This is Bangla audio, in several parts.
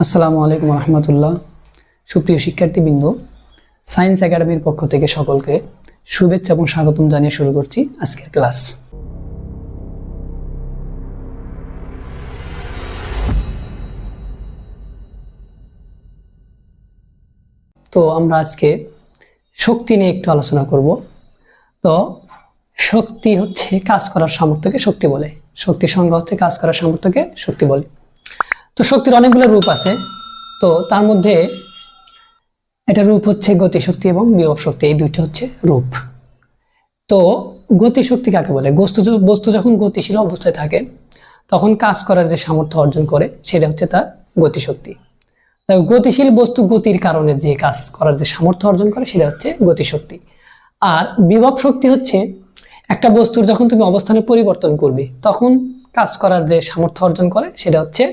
আসসালামু আলাইকুম রহমতুল্লাহ। সুপ্রিয় শিক্ষার্থীবৃন্দ, সায়েন্স একাডেমির পক্ষ থেকে সকলকে শুভেচ্ছা এবং স্বাগতম জানিয়ে শুরু করছি আজকের ক্লাস। তো আমরা আজকে শক্তি নিয়ে একটু আলোচনা করব। তো শক্তি হচ্ছে কাজ করার সামর্থ্যকে শক্তি বলে। শক্তির সংজ্ঞা হচ্ছে কাজ করার সামর্থ্যকে শক্তি বলে। তো শক্তির অনেকগুলো রূপ আছে। তো তার মধ্যে এটা রূপ হচ্ছে গতিশক্তি এবং বিভব শক্তি, এই দুইটা হচ্ছে রূপ। তো গতিশক্তি কাকে বলে? বস্তু বস্তু যখন গতিশীল অবস্থায় থাকে, তখন কাজ করার যে সামর্থ্য অর্জন করে, সেটা হচ্ছে তার গতিশক্তি। গতিশীল বস্তু গতির কারণে যে কাজ করার যে সামর্থ্য অর্জন করে, সেটা হচ্ছে গতিশক্তি। আর বিভব শক্তি হচ্ছে একটা বস্তুর যখন তুমি অবস্থানে পরিবর্তন করবে, তখন কাজ করার যে সামর্থ্য অর্জন করে, সেটা হচ্ছে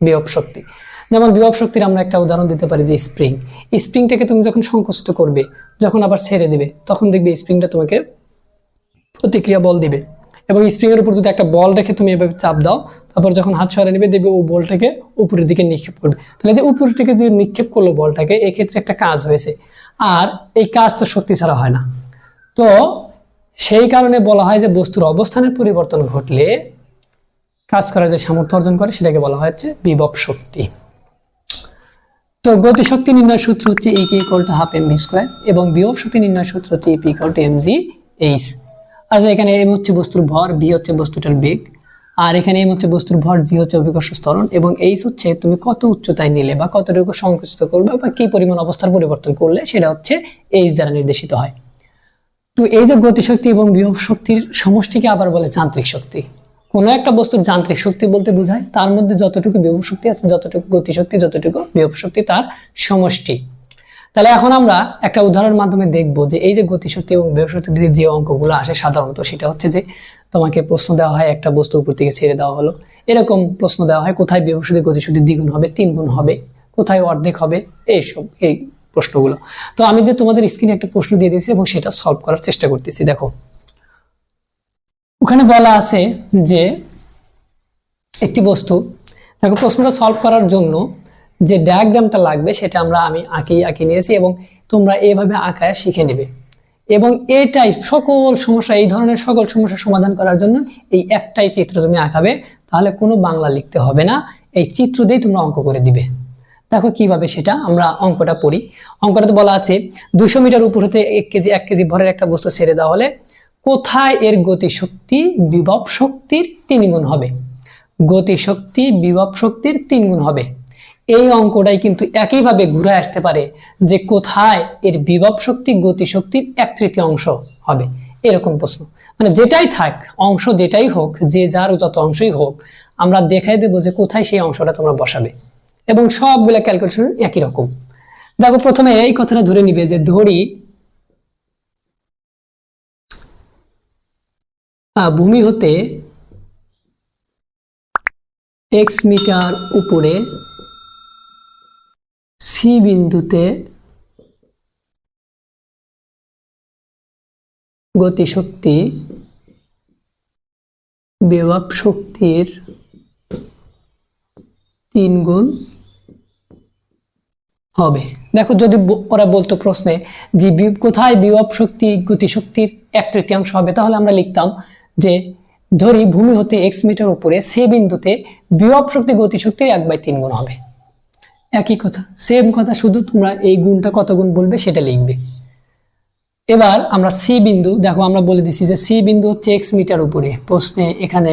বিভব শক্তি। যেমন বিভব শক্তির আমরা একটা উদাহরণ দিতে পারি যে স্প্রিং। স্প্রিংটাকে তুমি যখন সংকুচিত করবে, যখন আবার ছেড়ে দিবে, তখন দেখবে স্প্রিংটা তোমাকে প্রতিক্রিয়া বল দিবে। এবং স্প্রিং এর উপর যদি একটা বল রেখে তুমি এভাবে চাপ দাও, তারপর যখন হাত সরে নেবে, দেখবে ও বলটাকে উপরের দিকে নিক্ষেপ করবে। তাহলে যে উপরের দিকে যে নিক্ষেপ করল বলটাকে, এক্ষেত্রে একটা কাজ হয়েছে। আর এই কাজ তো শক্তি ছাড়া হয় না। তো সেই কারণে বলা হয় যে বস্তুর অবস্থানের পরিবর্তন ঘটলে কাজ করার যে সামর্থ্য অর্জন করে, সেটাকে বলা হচ্ছে বিভব শক্তি। তো গতিশক্তি নির্ণয় সূত্র হচ্ছে E equal to half M V square এবং বিভব শক্তি নির্ণয় সূত্র হচ্ছে EP equal to M G H আচ্ছা এখানে এম হচ্ছে বস্তুর ভর ভি হচ্ছে বস্তুটার বেগ, আর এখানে এম হচ্ছে বস্তুর ভর জি হচ্ছে অভিকর্ষ ত্বরণ এবং এইচ হচ্ছে তুমি কত উচ্চতায় নিলে বা কতটুকু সংকুচিত করবে বা কি পরিমাণ অবস্থার পরিবর্তন করলে, সেটা হচ্ছে এইচ দ্বারা নির্দেশিত হয়। তো এই যে গতিশক্তি এবং বিভব শক্তির সমষ্টিকে আবার বলে যান্ত্রিক শক্তি। কোনো একটা বস্তুর যান্ত্রিক শক্তি বলতে বোঝায়, তার মধ্যে যতটুকু বিভব শক্তি আছে, যতটুকু গতিশক্তি, যতটুকু বিভব শক্তি তার সমষ্টি। তাহলে এখন আমরা একটা উদাহরণের মাধ্যমে দেখব যে এই যে গতিশক্তি এবং বিভব শক্তি দিয়ে যে অঙ্কগুলো আসে সাধারণত, সেটা হচ্ছে যে তোমাকে প্রশ্ন দেওয়া হয়, একটা বস্তু উপর থেকে ছেড়ে দেওয়া হলো। এরকম প্রশ্ন দেওয়া হয়, কোথায় বিভব শক্তি গতিশক্তি দ্বিগুণ হবে তিন গুণ হবে, কোথায় অর্ধেক হবে, এইসব, এই প্রশ্নগুলো। তো আমি যে তোমাদের স্ক্রিনে একটা প্রশ্ন দিয়ে দিয়েছি এবং সেটা সলভ করার চেষ্টা করতেছি, দেখো। ওখানে বলা আছে যে একটি বস্তু দেখো প্রশ্নটা সলভ করার জন্য যে ডায়াগ্রামটা লাগবে সেটা আমরা আমি আঁকি আঁকি নিয়েছি এবং তোমরা এভাবে আঁকায় শিখে নেবে। এবং এটাই সকল সমস্যা, এই ধরনের সকল সমস্যার সমাধান করার জন্য এই একটাই চিত্র তুমি আঁকাবে, তাহলে কোনো বাংলা লিখতে হবে না। এই চিত্র দিয়েই তোমরা অঙ্ক করে দিবে। দেখো কীভাবে সেটা আমরা অঙ্কটা পড়ি। অঙ্কটাতে বলা আছে, দুশো মিটার উপর হতে এক কেজি এক কেজি ভরের একটা বস্তু ছেড়ে দেওয়া হলে কোথায় এর গতিশক্তি বিভব শক্তির তিন গুণ হবে? গতিশক্তি বিভব শক্তির তিন গুণ হবে। এই অঙ্কটাই কিন্তু একইভাবে ঘুরে আসতে পারে যে কোথায় এর বিভব শক্তি গতিশক্তির এক তৃতীয় অংশ হবে। এরকম প্রশ্ন। মানে যেটাই থাক, অংশ যেটাই হোক, যে যার যত অংশই হোক, আমরা দেখাই দেবো যে কোথায় সেই অংশটা তোমরা বসাবে। এবং সবগুলা ক্যালকুলেশন একই রকম। দেখো, প্রথমে এই কথাটা ধরে নিবে যে ধরি ভূমি হতে এক্স মিটার উপরে সি বিন্দুতে গতিশক্তি বিভব শক্তির তিন গুণ হবে। দেখো, যদি ওরা বলতো প্রশ্নে যে কোথায় বিভব শক্তি গতিশক্তির এক তৃতীয়াংশ হবে, তাহলে আমরা লিখতাম যে ধরি ভূমি হতে এক্স মিটার উপরে সে বিন্দুতে বিভব শক্তি গতিশক্তির এক বাই তিন গুণ হবে। একই কথা সেম কথা, শুধু তোমরা এই গুণটা কত গুণ বলবে সেটা লিখবে। এবার আমরা সি বিন্দু, দেখো আমরা বলে দিছি যে সি বিন্দু হচ্ছে এক্স মিটার উপরে। প্রশ্নে এখানে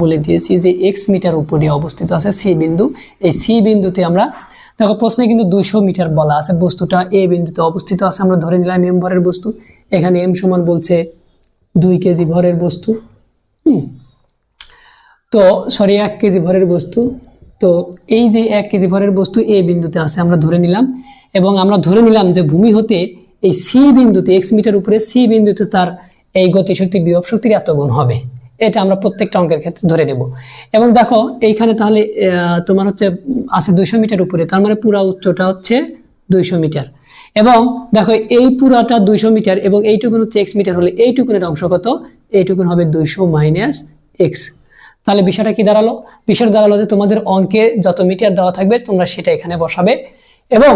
বলে দিয়েছি যে এক্স মিটার উপরে অবস্থিত আছে সি বিন্দু। এই সি বিন্দুতে আমরা, দেখো প্রশ্নে কিন্তু দুইশো মিটার বলা আছে, বস্তুটা এ বিন্দুতে অবস্থিত আছে, আমরা ধরে নিলাম এম বস্তু। এখানে এম সমান বলছে দুই কেজি ভরের বস্তু তো সরি এক কেজি ভরের বস্তু। তো, এই যে এক কেজি ভরের বস্তু এ বিন্দুতে আছে, আমরা ধরে নিলাম। এবং আমরা ধরে নিলাম যে ভূমি হতে এই সি বিন্দুতে এক্স মিটার উপরে সি বিন্দুতে তার এই গতিশক্তি বিভব শক্তির এত গুণ হবে। এটা আমরা প্রত্যেকটা অঙ্কের ক্ষেত্রে ধরে নেব। এবং দেখো, এইখানে তাহলে তোমার হচ্ছে আছে দুইশো মিটার উপরে, তার মানে পুরা উচ্চটা হচ্ছে দুইশো মিটার। এবং দেখো এই পুরাটা দুইশো মিটার এবং এইটুকুন হচ্ছে এক্স মিটার হলে এইটুকুনের অংশ কত? এইটুকুন হবে দুইশো মাইনাস এক্স তাহলে বিষয়টা কি দাঁড়াল? বিষয়টা দাঁড়াল যে তোমাদের অঙ্কে যত মিটার দেওয়া থাকবে, তোমরা সেটা এখানে বসাবে এবং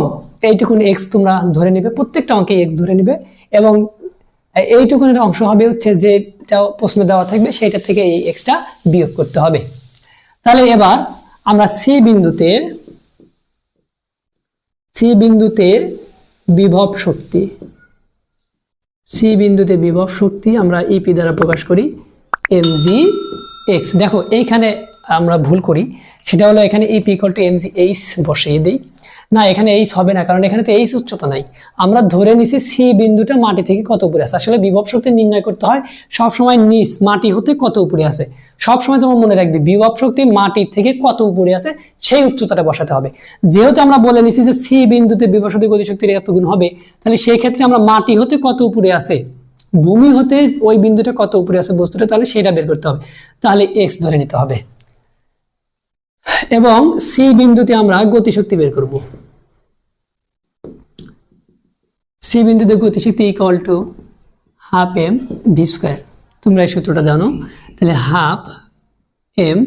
এইটুকুন এক্স তোমরা ধরে নিবে, প্রত্যেকটা অঙ্কে এক্স ধরে নিবে এবং এইটুকুনের অংশ হবে হচ্ছে যেটা প্রশ্ন দেওয়া থাকবে সেটা থেকে এই এক্সটা বিয়োগ করতে হবে। তাহলে এবার আমরা সি বিন্দুতে সি বিন্দুতে বিভব শক্তি। সি বিন্দুতে বিভব শক্তি আমরা ইপি দ্বারা প্রকাশ করি এম জি এক্স দেখো, এইখানে আমরা ভুল করি। সেটা হলো এখানে EP equal to M G H বসিয়ে দিই। না, এখানে এইচ হবে না, কারণ এখানে তো এইচ উচ্চতা নাই। আমরা ধরে নিছি সি বিন্দুটা মাটি থেকে কত উপরে আছে। আসলে বিভব শক্তি নির্ণয় করতে হয় সব সময় নিচ মাটি হতে কত উপরে আছে। সব সময় তোমার মনে রাখবে, বিভব শক্তি মাটির থেকে কত উপরে আছে, সেই উচ্চতাটা বসাতে হবে। যেহেতু আমরা বলে নিছি যে সি বিন্দুতে বিভব শক্তি গতিশক্তির এত গুণ হবে, তাহলে সেই ক্ষেত্রে আমরা মাটি হতে কত উপরে আছে, ভূমি হতে ওই বিন্দুটা কত উপরে আছে বস্তুটা, তাহলে সেটা বের করতে হবে। তাহলে এক্স ধরে নিতে হবে। এবং সি বিন্দুতে আমরা গতিশক্তি বের করব। সি বিন্দুতে গতিশক্তি equal to half M V square তোমরা এই সূত্রটা জানো। তাহলে হাফ এম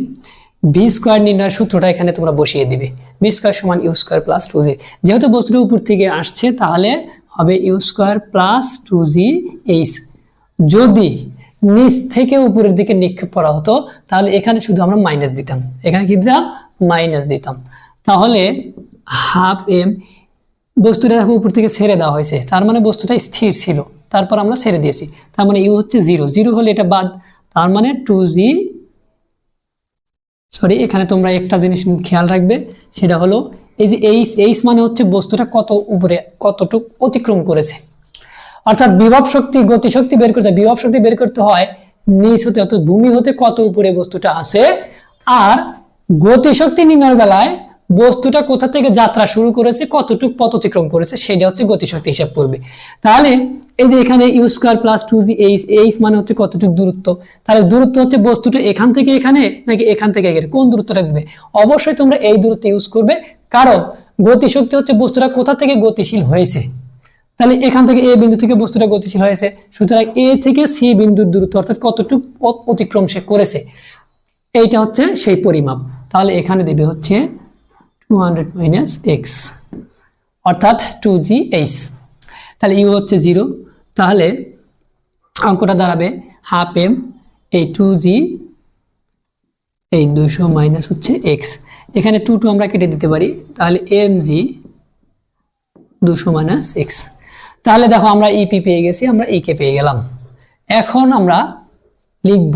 ভি স্কোয়ার নির্ণয়ের সূত্রটা এখানে তোমরা বসিয়ে দিবে। ভি স্কোয়ার সমান U square plus two G যেহেতু বস্তুটা উপর থেকে আসছে, তাহলে হবে U square plus two G H যদি নিচ থেকে উপরের দিকে নিক্ষেপ করা হতো, তাহলে এখানে শুধু আমরা মাইনাস দিতাম। এখানে কি দিতাম? মাইনাস দিতাম। তাহলে হাফ এম বস্তুটা উপর থেকে ছেড়ে দেওয়া হয়েছে। তার মানে বস্তুটা স্থির ছিল। তারপর আমরা ছেড়ে দিয়েছি। তার মানে ইউ হচ্ছে জিরো জিরো হলে এটা বাদ। তার মানে টু জি সরি এখানে তোমরা একটা জিনিস খেয়াল রাখবে, সেটা হলো এই যে এইচ এইচ মানে হচ্ছে বস্তুটা কত উপরে, কতটুক অতিক্রম করেছে। অর্থাৎ বিভব শক্তি, গতি শক্তি বের করতে। বিভব শক্তি বের করতে হয় নিচ হতে, অর্থাৎ ভূমি হতে কত উপরে বস্তুটা আছে? আর গতি শক্তি নির্ণয়ের বেলায় বস্তুটা কোথা থেকে যাত্রা শুরু করেছে, কতটুক পথ অতিক্রম করেছে, সেটা হচ্ছে গতিশক্তি হিসাব করবে। তাহলে এই যে এখানে U square plus two G H H মানে হচ্ছে কতটুক দূরত্ব, তাহলে দূরত্ব হচ্ছে বস্তুটা এখান থেকে এখানে নাকি এখান থেকে এখানে, কোন দূরত্বটা দিবে? অবশ্যই তোমরা এই দূরত্ব ইউজ করবে, কারণ গতিশক্তি হচ্ছে বস্তুটা কোথা থেকে গতিশীল হয়েছে। তাহলে এখান থেকে এ বিন্দু থেকে বস্তুটা গতিশীল হয়েছে, সুতরাং এ থেকে সি বিন্দুর দূরত্ব অর্থাৎ কতটুক অতিক্রম সে করেছে, এইটা হচ্ছে সেই পরিমাপ। তাহলে এখানে দেবে হচ্ছে টু হান্ড্রেড মাইনাস এক্স অর্থাৎ টু জি এইচ তাহলে ইউ হচ্ছে জিরো তাহলে অঙ্কটা দাঁড়াবে হাফ এম এই টু জি এই দুশো মাইনাস হচ্ছে এক্স এখানে টু টু আমরা কেটে দিতে পারি, তাহলে এম জি দুশো মাইনাস এক্স তাহলে দেখো আমরা ইপি পেয়ে গেছি, আমরা ইকে পেয়ে গেলাম। এখন আমরা লিখব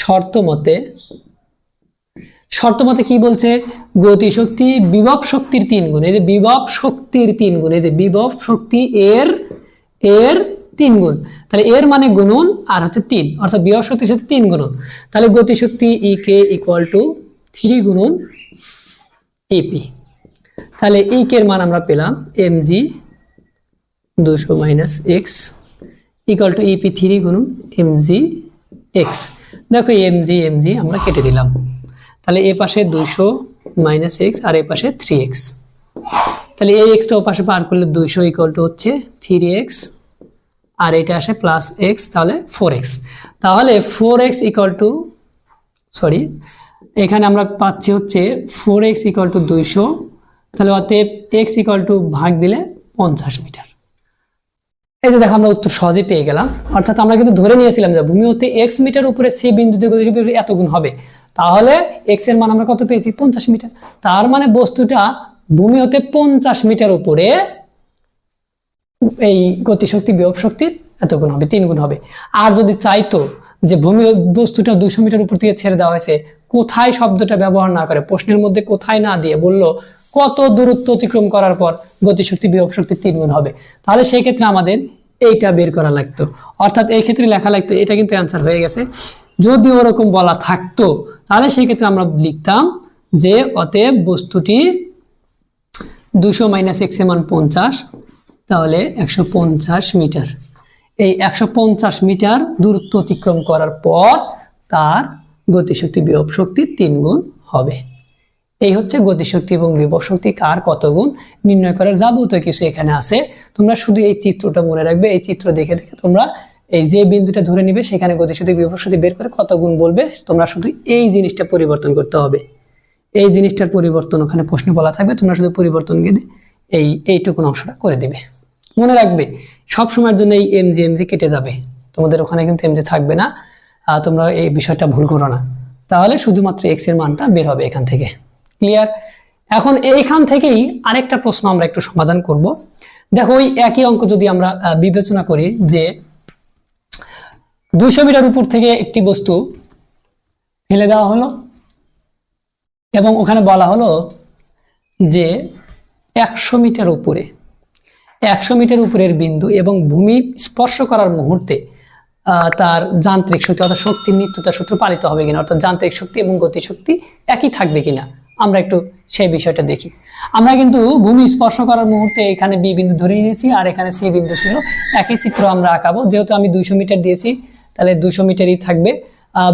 শর্ত মতে শর্ত মতে কি বলছে? গতিশক্তি বিভব শক্তির তিন গুণ। এই যে বিভব শক্তির তিন গুণ, এই যে বিভব শক্তি এর এর তিন গুণ। তাহলে এর মানে গুণন আর হচ্ছে তিন, অর্থাৎ বিভব শক্তির সাথে তিন গুণন। তাহলে গতিশক্তি E K equal to three গুণন এপি তাহলে ই কে এর মান আমরা পেলাম এম জি দুশো minus X equal to EP three গুণন এম জি এক্স দেখো এম জি এম জি আমরা কেটে দিলাম। তাহলে এ পাশে দুশো মাইনাস এক্স আর এ পাশে থ্রি এক্স তাহলে এই এক্সটা ও পাশে পার করলে দুইশো ইকুয়াল টু হচ্ছে থ্রি এক্স আর এটা আসে প্লাস এক্স তাহলে ফোর এক্স তাহলে four X equal to sorry এখানে আমরা পাচ্ছি হচ্ছে ফোর এক্স ইকুয়াল টু দুইশো, তাহলে অতএব এক্স ইকুয়াল টু ভাগ দিলে পঞ্চাশ মিটার। এই যে দেখো আমরা উত্তর সহজে পেয়ে গেলাম। অর্থাৎ আমরা কিন্তু ধরে নিয়েছিলাম যে ভূমি হতে এক্স মিটার উপরে সি বিন্দুতে এত গুণ হবে। তাহলে এক্সের মান আমরা কত পেয়েছি? পঞ্চাশ মিটার তার মানে বস্তুটা ভূমি হতে পঞ্চাশ মিটার উপরে এই গতিশক্তি বিভব শক্তির এত গুণ হবে, তিন গুণ হবে। আর যদি চাইতো যে ভূমি বস্তুটা দুশো মিটার উপর থেকে ছেড়ে দেওয়া হয়েছে, কোথায় শব্দটা ব্যবহার না করে? প্রশ্নের মধ্যে কোথায় না দিয়ে বলল, কত দূরত্ব অতিক্রম করার পর গতিশক্তি, বিভব শক্তি তিন গুণ হবে। তাহলে সেই ক্ষেত্রে আমাদের এইটা বের করা লাগতো। অর্থাৎ এই ক্ষেত্রে লেখা লাগতো, এটা কিন্তু অ্যান্সার হয়ে গেছে। যদি ওরকম বলা থাকতো, তাহলে সেই ক্ষেত্রে আমরা লিখতাম যে অতএব বস্তুটি দুশো মাইনাস এক্সের মান পঞ্চাশ, তাহলে একশো পঞ্চাশ মিটার। এই একশো পঞ্চাশ মিটার দূরত্ব অতিক্রম করার পর তার গতিশক্তি বিভব শক্তির তিন গুণ হবে। এই হচ্ছে গতিশক্তি এবং বিভব শক্তি, কার কত গুণ নির্ণয় করার যাবতীয় কিছু এখানে আছে। তোমরা শুধু এই চিত্রটা মনে রাখবে, এই চিত্র দেখে দেখে তোমরা এই যে বিন্দুটা ধরে নিবে, সেখানে গতিশক্তি বিভব শক্তি বের করে কত গুণ বলবে, তোমরা শুধু এই জিনিসটা পরিবর্তন করতে হবে। এই জিনিসটার পরিবর্তন ওখানে প্রশ্ন বলা থাকবে, তোমরা শুধু পরিবর্তন গিয়ে এই এইটুকুন অংশটা করে দিবে। মনে রাখবে সব সময়ের জন্য এই এমজি এমজি কেটে যাবে। তোমাদের ওখানে কিন্তু এমজি থাকবে না আহ, তোমরা এই বিষয়টা ভুল করো না। তাহলে শুধুমাত্র এক্সের মানটা বের হবে এখান থেকে। ক্লিয়ার এখন এইখান থেকেই আরেকটা প্রশ্ন আমরা একটু সমাধান করব। দেখো ওই একই অঙ্ক যদি আমরা বিবেচনা করি যে দুইশো মিটার উপর থেকে একটি বস্তু ফেলে দেওয়া হলো এবং ওখানে বলা হলো যে একশো মিটার উপরে একশো মিটার উপরের বিন্দু এবং ভূমি স্পর্শ করার মুহূর্তে তার যান্ত্রিক শক্তি অর্থাৎ শক্তির নিত্যতা সূত্র পালিত হবে কিনা, অর্থাৎ যান্ত্রিক শক্তি এবং গতিশক্তি একই থাকবে কিনা, আমরা একটু সেই বিষয়টা দেখি। আমরা কিন্তু ভূমি স্পর্শ করার মুহূর্তে এখানে বি বিন্দু ধরে নিয়েছি আর এখানে সি বিন্দু ছিল। একই চিত্র আমরা আঁকাবো। যেহেতু আমি দুইশো মিটার দিয়েছি, তাহলে দুশো মিটারই থাকবে।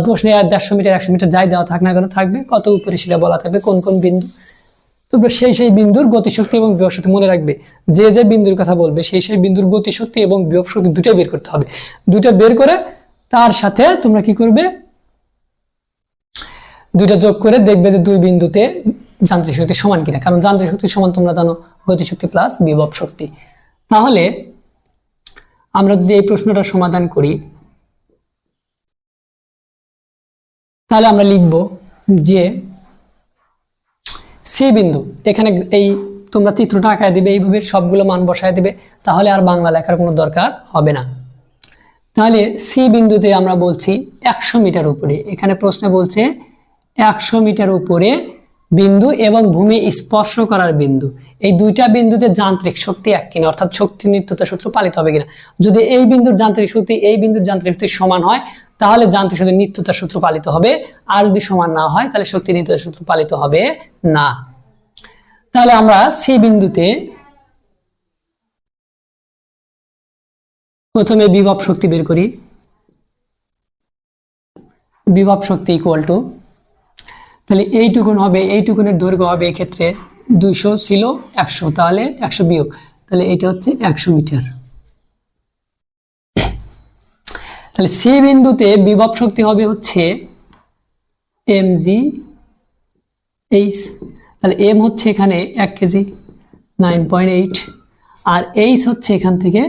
প্রশ্নে আর দেড়শো মিটার, একশো মিটার যাই দেওয়া থাক না কেন থাকবে। কত উপরে সেটা বলা থাকবে, কোন কোন বিন্দু? তোমরা সেই সেই বিন্দুর গতিশক্তি এবং বিভব মনে রাখবে। যে যে বিন্দুর কথা বলবে, সেই সেই বিন্দুর গতিশক্তি এবং বিভব শক্তি দুটাই বের করতে হবে। দুটা বের করে তার সাথে তোমরা কি করবে? দুইটা যোগ করে দেখবে যে দুই বিন্দুতে যান্ত্রিক শক্তি সমান কিনা। কারণ যান্ত্রিক শক্তি সমান তোমরা জানো, গতিশক্তি প্লাস বিভব শক্তি। তাহলে আমরা যদি এই প্রশ্নটা সমাধান করি, তাহলে আমরা লিখব যে সি বিন্দু। এখানে এই তোমরা চিত্রটা আঁকায় দিবে, এইভাবে সবগুলো মান বসায় দিবে, তাহলে আর বাংলা লেখার কোনো দরকার হবে না। তাহলে সি বিন্দুতে আমরা বলছি একশো মিটার উপরে। এখানে প্রশ্নে বলছে একশো মিটার উপরে বিন্দু এবং ভূমি স্পর্শ করার বিন্দু। এই দুইটা বিন্দুতে যান্ত্রিক শক্তি এক কিনা, অর্থাৎ শক্তি নিত্যতা সূত্র পালিত হবে কিনা। যদি এই বিন্দুর যান্ত্রিক শক্তি এই বিন্দুর যান্ত্রিক শক্তি সমান হয়, তাহলে যান্ত্রিক শক্তি নিত্যতা সূত্র পালিত হবে। আর যদি সমান না হয়, তাহলে শক্তি নিত্যতা সূত্র পালিত হবে না। তাহলে আমরা সি বিন্দুতে প্রথমে বিভব শক্তি বের করি। বিভব শক্তি ইকুয়াল টু তাহলে এইটুকুন হবে, এইটুকুনের দৈর্ঘ্য হবে এক্ষেত্রে দুইশো ছিল একশো, তাহলে একশো বিয়োগ। তাহলে এটা হচ্ছে একশো মিটার। তাহলে সি বিন্দুতে বিভব শক্তি হবে হচ্ছে এম জি এইচ। তাহলে এম হচ্ছে এখানে এক কেজি, নাইন পয়েন্ট এইট। আর এইচ হচ্ছে এখান থেকে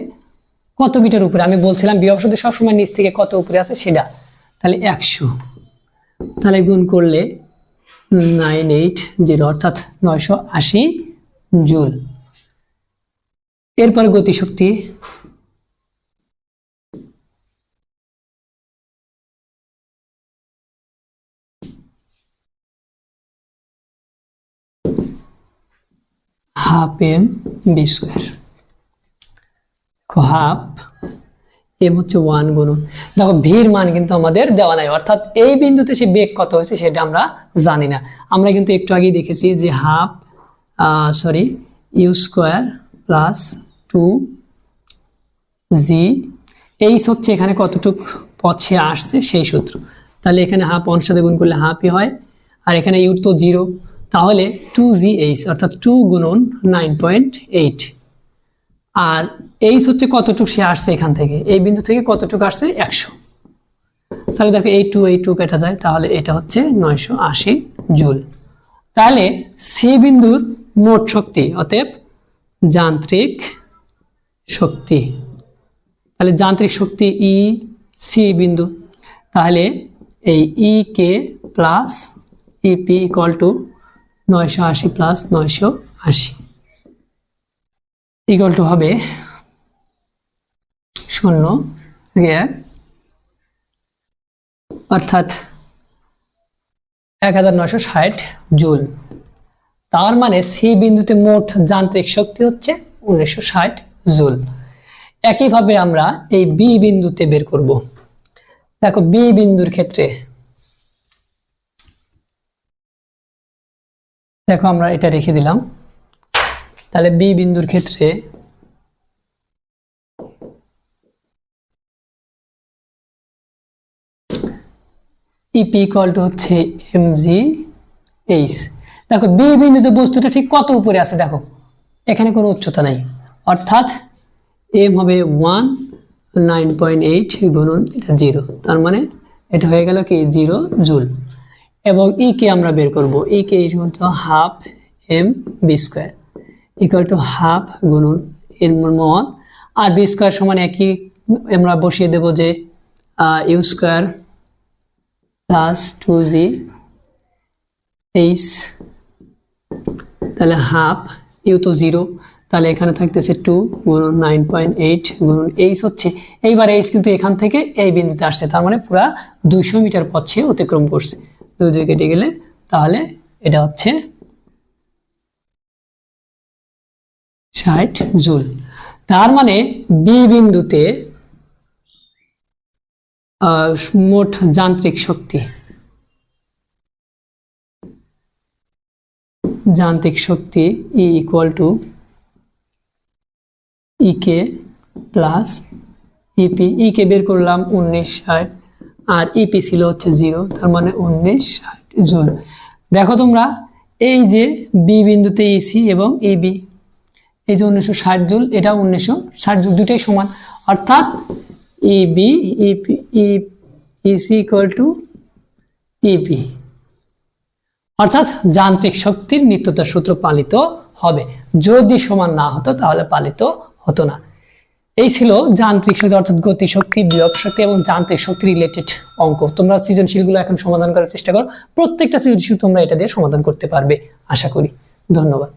কত মিটার উপরে? আমি বলছিলাম বিভব শক্তি সবসময় নিচ থেকে কত উপরে আছে সেটা। তাহলে একশো। তাহলে গুণ করলে নাইন এইট জিরো অর্থাৎ নয়শো আশি জুল। এরপরে গতিশক্তি। Half M V square. Half M হচ্ছে ওয়ান গুণন। দেখো, ভির মান কিন্তু আমাদের দেওয়া নাই। অর্থাৎ এই বিন্দুতে সে বেগ কত হয়েছে সেটা আমরা জানি না। আমরা কিন্তু একটু আগেই দেখেছি যে half sorry U square plus two G H হচ্ছে এখানে কতটুক পথ আসছে সেই সূত্র। তাহলে এখানে হাফ ওয়ান সাথে গুণ করলে হাফই হয়। আর এখানে ইউর তো জিরো তাহলে টু জি এইচ অর্থাৎ টু গুণন নাইন পয়েন্ট এইট আর এইচ হচ্ছে কতটুকু সে আসছে এখান থেকে? এই বিন্দু থেকে কতটুকু আসছে? একশো। তাহলে দেখো এই টু এই টু কেটে যায়, তাহলে এটা হচ্ছে নয়শো আশি জুল। তাহলে সি বিন্দুর মোট শক্তি, অতএব যান্ত্রিক শক্তি। তাহলে যান্ত্রিক শক্তি ই সি বিন্দু। তাহলে এই E K plus EP equal to নয়শো আশি প্লাস নয়শো আশি। ইকুয়াল টু হবে শূন্য অর্থাৎ এক হাজার নয়শো ষাট জুল। তার মানে সি বিন্দুতে মোট যান্ত্রিক শক্তি হচ্ছে উনিশশো ষাট জুল। একইভাবে আমরা এই বি বিন্দুতে বের করব। দেখো বি বিন্দুর ক্ষেত্রে দেখো আমরা এটা রেখে দিলাম। তাহলে বি বিন্দুর ক্ষেত্রে ইপি ইকুয়াল টু হচ্ছে এম জি এইচ দেখো বি বিন্দুতে বস্তুটা ঠিক কত উপরে আছে দেখো, এখানে কোনো উচ্চতা নাই। অর্থাৎ এম হবে ওয়ান নাইন পয়েন্ট এইট গুণন এটা জিরো তার মানে এটা হয়ে গেল কি? জিরো জুল এবং ই কে আমরা বের করব। E K half M V square equal to half গুণন এর মত আর বি স্কোয়ার সমান একই, আমরা বসিয়ে দেব যে U square plus two G H তাহলে হাফ ইউ তো জিরো তাহলে এখানে থাকতেছে টু গুণন নাইন পয়েন্ট এইট গুণন এইচ হচ্ছে। এইবার এইচ কিন্তু এখান থেকে এই বিন্দুতে আসছে, তার মানে পুরা দুইশো মিটার পথ সে অতিক্রম করছে। দুই দুই কেটে গেলে তাহলে এটা হচ্ছে ষাট জুল। তার মানে বি বিন্দুতে মোট যান্ত্রিক শক্তি। যান্ত্রিক শক্তি E equal to EK plus EP EK বের করলাম উনিশ ষাট, আর ইপি ছিল হচ্ছে জিরো তার মানে উনিশ ষাট জুল। দেখো তোমরা, এই যে বি বিন্দুতে ইসি এবং ইবি এই যে উনিশশো ষাট জুল এটা উনিশশো ষাট জুল দুটোই সমান। অর্থাৎ EB EP EC equal to EP অর্থাৎ যান্ত্রিক শক্তির নিত্যতার সূত্র পালিত হবে। যদি সমান না হতো, তাহলে পালিত হতো না। এই ছিল যান্ত্রিক শক্তি, অর্থাৎ গতি শক্তি, বিয়োগ শক্তি এবং যান্ত্রিক শক্তি রিলেটেড অঙ্ক। তোমরা সৃজনশীলগুলো এখন সমাধান করার চেষ্টা করো। প্রত্যেকটা সৃজনশীল তোমরা এটা দিয়ে সমাধান করতে পারবে, আশা করি। ধন্যবাদ।